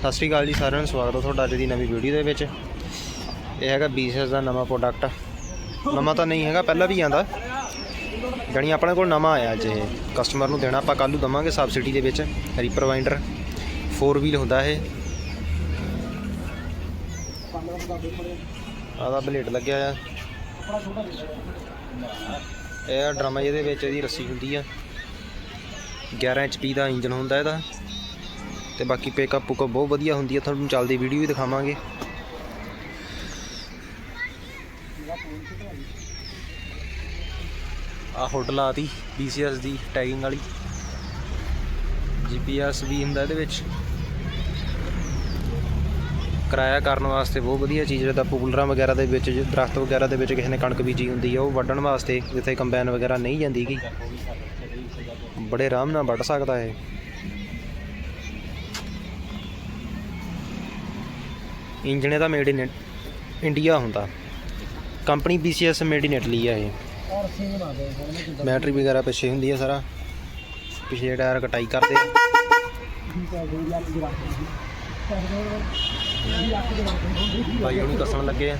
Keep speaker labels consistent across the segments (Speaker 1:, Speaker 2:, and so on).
Speaker 1: ਸਤਿ ਸ਼੍ਰੀ ਅਕਾਲ ਜੀ ਸਾਰਿਆਂ ਨੂੰ, ਸਵਾਗਤ ਹੈ ਤੁਹਾਡਾ ਅੱਜ ਦੀ ਨਵੀਂ ਵੀਡੀਓ ਦੇ ਵਿੱਚ। ਇਹ ਹੈਗਾ BCS ਦਾ ਨਵਾਂ ਪ੍ਰੋਡਕਟ ਨਵਾਂ ਤਾਂ ਨਹੀਂ ਹੈਗਾ, ਪਹਿਲਾਂ ਵੀ ਆਂਦਾ ਜਾਣੀ ਆਪਣੇ ਕੋਲ ਨਵਾਂ ਆਇਆ ਅੱਜ ਇਹ। ਕਸਟਮਰ ਨੂੰ ਦੇਣਾ, ਆਪਾਂ ਕੱਲ੍ਹ ਨੂੰ ਦਵਾਂਗੇ ਸਬਸਿਡੀ ਦੇ ਵਿੱਚ ਰੀਪਰ ਵਾਈਂਡਰ 4 ਵੀਲ ਹੁੰਦਾ ਇਹ। ਆਦਾ ਬਲੇਡ ਲੱਗਿਆ ਆ। ਇਹ ਡਰਮ ਇਹਦੇ ਵਿੱਚ ਇਹਦੀ ਰੱਸੀ ਹੁੰਦੀ ਆ। 11 HP ਦਾ ਇੰਜਨ ਹੁੰਦਾ ਇਹਦਾ। ਤੇ ਬਾਕੀ ਪਿਕਅਪ ਪੁਕਅਪ ਬਹੁਤ ਵਧੀਆ ਹੁੰਦੀ ਹੈ ਤੁਹਾਨੂੰ ਚੱਲਦੀ ਵੀਡੀਓ ਵੀ ਦਿਖਾਵਾਂਗੇ। ਆ ਹੁੱਡ ਲਾਤੀ BCS ਦੀ ਟੈਗਿੰਗ ਵਾਲੀ। GPS ਵੀ ਹੁੰਦਾ ਇਹਦੇ ਵਿੱਚ। ਕਿਰਾਇਆ ਕਰਨ ਵਾਸਤੇ ਬਹੁਤ ਵਧੀਆ ਚੀਜ਼ ਹੈ ਪੂਲਰਾਂ ਵਗੈਰਾ ਦੇ ਵਿੱਚ, ਜੇ, ਦਰਖਤ ਵਗੈਰਾ ਦੇ ਵਿੱਚ ਕਿਸੇ ਨੇ ਕਣਕ ਬੀਜੀ ਹੁੰਦੀ ਹੈ ਉਹ ਵੱਢਣ ਵਾਸਤੇ, ਜਿੱਥੇ ਕੰਬਾਈਨ ਵਗੈਰਾ ਨਹੀਂ ਜਾਂਦੀ ਗੀ। ਬੜੇ ਆਰਾਮ ਨਾਲ ਵੱਢ ਸਕਦਾ ਹੈ ਇੰਜਣ ਇਹਦਾ ਮੇਡ ਇਨ ਇੰਡੀਆ ਹੁੰਦਾ। Company BCS made in Italy ਆ ਇਹ। ਬੈਟਰੀ ਵਗੈਰਾ ਪਿੱਛੇ ਹੁੰਦੀ ਆ ਸਾਰਾ। ਪਿਛਲੇ ਟਾਇਰ ਕਟਾਈ ਕਰਦੇ ਭਾਈ ਉਹਨੂੰ ਦੱਸਣ ਲੱਗੇ ਆ।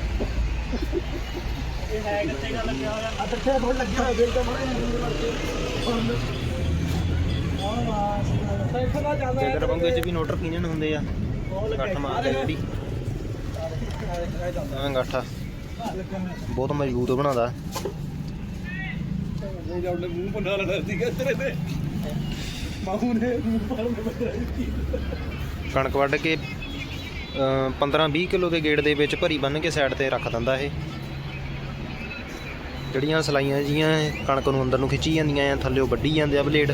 Speaker 1: ਜੇਕਰ ਬੰਗੇ ਚ ਵੀ ਨੋਟਰ ਕਿੰਨੇ ਹੁੰਦੇ ਆ? ਗੱਠ ਮਾਰਦੇ ਜਿਹੜੀ। ਐਂ ਗੱਠਾ ਬਹੁਤ ਮਜ਼ਬੂਤ ਬਣਾਉਂਦਾ।
Speaker 2: ਮੂੰਹ ਪੰਡਾ ਲੜਾ ਸੀਗਾ ਤੇਰੇ ਤੇ ਮਾਹੂ ਨੇ ਮੂੰਹ ਪਾੜ
Speaker 1: ਕਣਕ ਵੱਢ ਕੇ 15-20 ਕਿਲੋ ਦੇ ਗੇੜ ਦੇ ਵਿੱਚ ਭਰੀ ਬੰਨ ਕੇ ਸਾਈਡ ਤੇ ਰੱਖ ਦਿੰਦਾ ਇਹ। ਜਿਹੜੀਆਂ ਸਲਾਈਆਂ ਜੀਆਂ ਕਣਕ ਨੂੰ ਅੰਦਰ ਨੂੰ ਖਿੱਚੀ ਜਾਂਦੀਆਂ ਆ ਥੱਲੇੋਂ ਵੱਢੀ ਜਾਂਦੇ ਆ ਬਲੇਡ।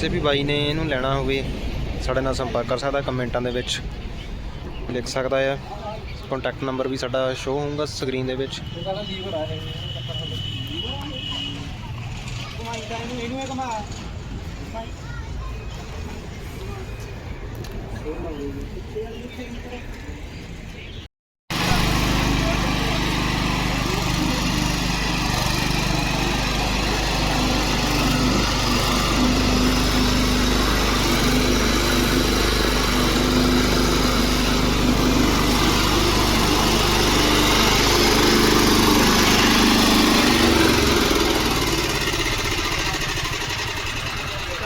Speaker 1: ਕਿਸੇ ਵੀ ਬਾਈ ਨੇ ਇਹਨੂੰ ਲੈਣਾ ਹੋਵੇ, ਸਾਡੇ ਨਾਲ ਸੰਪਰਕ ਕਰ ਸਕਦਾ, ਕਮੈਂਟਾਂ ਦੇ ਵਿੱਚ ਲਿਖ ਸਕਦਾ ਆ। ਕੰਟੈਕਟ ਨੰਬਰ ਵੀ ਸਾਡਾ ਸ਼ੋ ਹੋਊਗਾ ਸਕਰੀਨ ਦੇ ਵਿੱਚ।
Speaker 2: ਇਹਨੂੰ